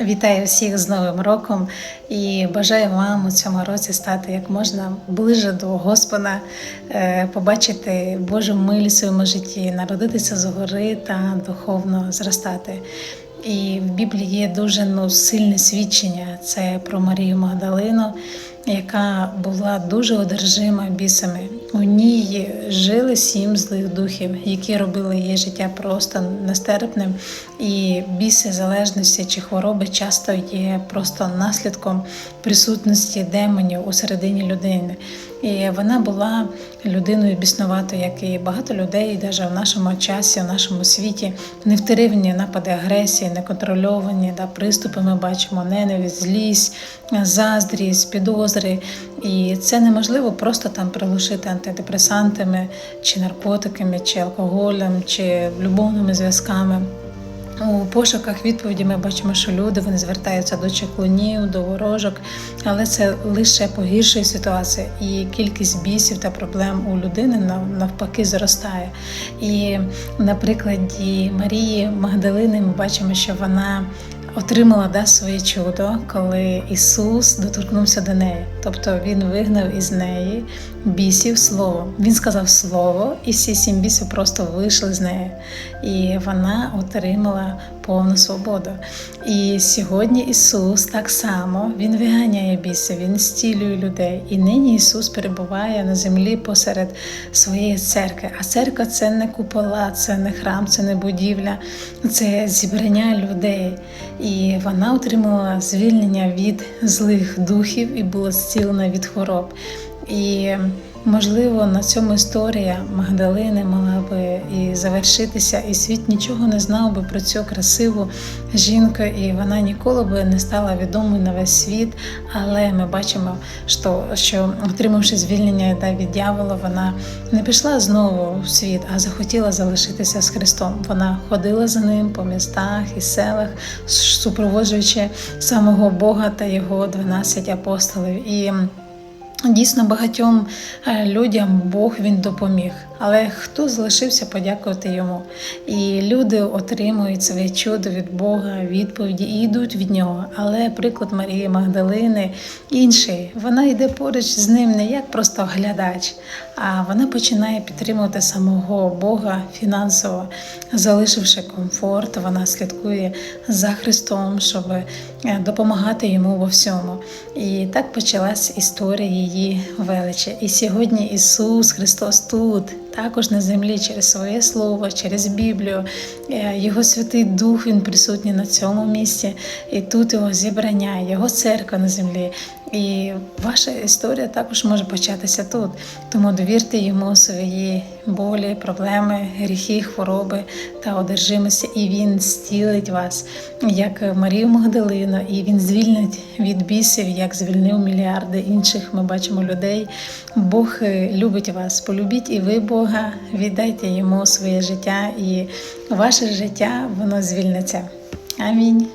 Вітаю всіх з Новим роком і бажаю вам у цьому році стати як можна ближе до Господа, е, побачити Божу милі в своєму житті, народитися згори та духовно зростати. І в Біблії є дуже ну, сильне свідчення. Це про Марію Магдалину, яка була дуже одержима бісами. У ній жили сім злих духів, які робили її життя просто нестерпним. І біси залежності чи хвороби часто є просто наслідком присутності демонів у середині людини. І вона була людиною біснуватою, як і багато людей, навіть в нашому часі, в нашому світі, невтиривні напади агресії, неконтрольовані да, приступи. Ми бачимо ненависть, злість, заздрість, підозри. І це неможливо просто там приглушити антидепресантами, чи наркотиками, чи алкоголем, чи любовними зв'язками. У пошуках відповіді ми бачимо, що люди вони звертаються до чеклунів, до ворожок, але це лише погіршує ситуацію. І кількість бісів та проблем у людини навпаки зростає. І на прикладі Марії Магдалини ми бачимо, що вона отримала да, своє чудо, коли Ісус доторкнувся до неї. Тобто Він вигнав із неї бісів слово. Він сказав слово, і всі сім бісів просто вийшли з неї. І вона отримала повну свободу. І сьогодні Ісус так само Він виганяє біси, Він зцілює людей. І нині Ісус перебуває на землі посеред своєї церкви. А церква це не купола, це не храм, це не будівля, це зібрання людей. І вона отримала звільнення від злих духів і була зцілена від хвороб. І можливо на цьому історія Магдалини мала би і завершитися, і світ нічого не знав би про цю красиву жінку, і вона ніколи би не стала відомою на весь світ. Але ми бачимо, що, що отримавши звільнення від дьявола, вона не пішла знову в світ, а захотіла залишитися з Христом. Вона ходила за ним по містах і селах, супроводжуючи самого Бога та його 12 апостолів. І Дійсно, багатьом е, людям Бог він допоміг, але хто залишився подякувати йому? І люди отримують своє чудо від Бога, відповіді і йдуть від нього. Але приклад Марії Магдалини інший, вона йде поруч з ним не як просто глядач, а вона починає підтримувати самого Бога фінансово, залишивши комфорт, вона слідкує за Христом, щоб е, допомагати йому во всьому. І так почалась історія її величі. І сьогодні Ісус Христос тут. Також на землі через своє слово, через Біблію, Е, Його Святий Дух Він присутній на цьому місці, і тут його зібрання, Його церква на землі. І ваша історія також може початися тут. Тому довірте йому свої болі, проблеми, гріхи, хвороби та одержимості, і він зцілить вас, як Марію Магдалину, і він звільнить від бісів, як звільнив мільярди інших. Ми бачимо людей. Бог любить вас. Полюбіть і ви Бога, віддайте йому своє життя, і ваше життя воно звільниться. Амінь.